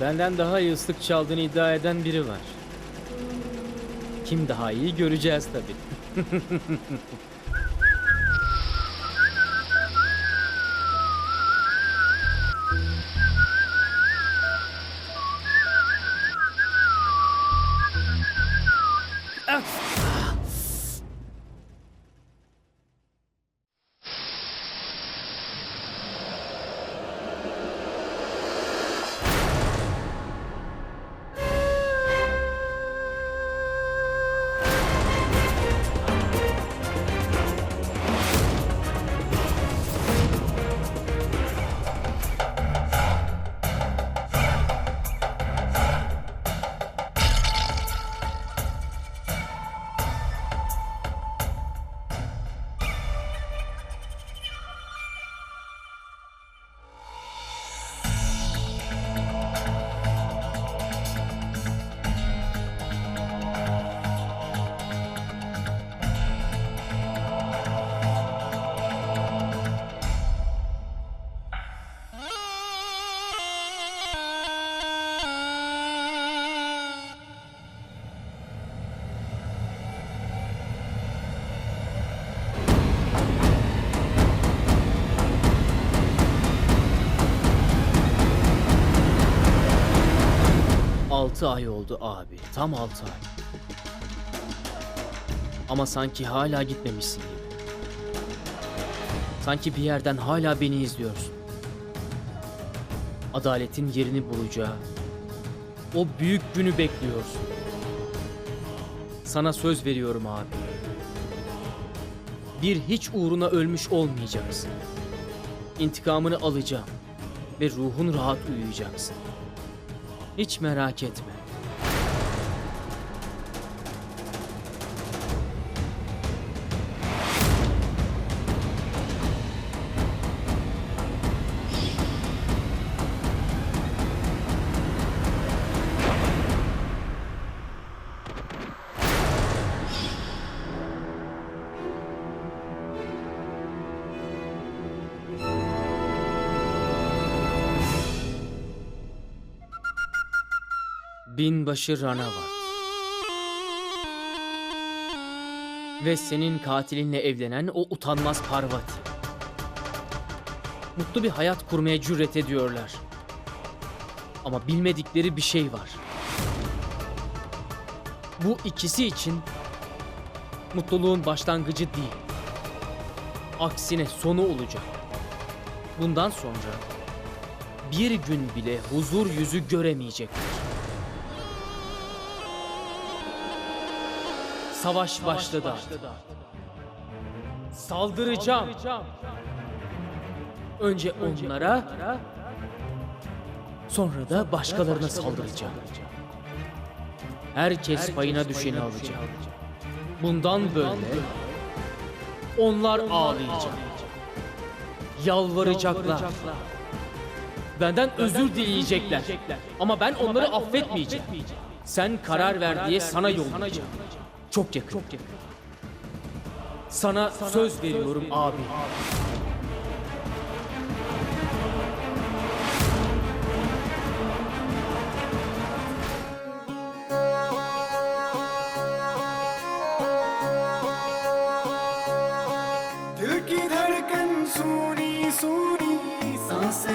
Benden daha iyi ıslık çaldığını iddia eden biri var. Kim daha iyi göreceğiz tabii. Altı ay oldu abi. Tam altı ay. Ama sanki hala gitmemişsin gibi. Sanki bir yerden hala beni izliyorsun. Adaletin yerini bulacağı, o büyük günü bekliyorsun. Sana söz veriyorum abi. Bir hiç uğruna ölmüş olmayacaksın. İntikamını alacağım ve ruhun rahat uyuyacaksın. Hiç merak etme. Binbaşı Ranavat. Ve senin katilinle evlenen o utanmaz Parvati. Mutlu bir hayat kurmaya cüret ediyorlar. Ama bilmedikleri bir şey var. Bu ikisi için mutluluğun başlangıcı değil. Aksine sonu olacak. Bundan sonra bir gün bile huzur yüzü göremeyecekler. Savaş başladı artık. Saldıracağım. Önce onlara, sonra da başkalarına saldıracağım. Herkes payına düşeni alacak. Bundan böyle onlar ağlayacak. Yalvaracaklar. Benden özür dileyecekler. Ama ben onları affetmeyeceğim. Sen karar ver diye sana yollayacağım. Çok yakın. Sana söz veriyorum abi. दिल की धड़कन सुनी सुनी सांसें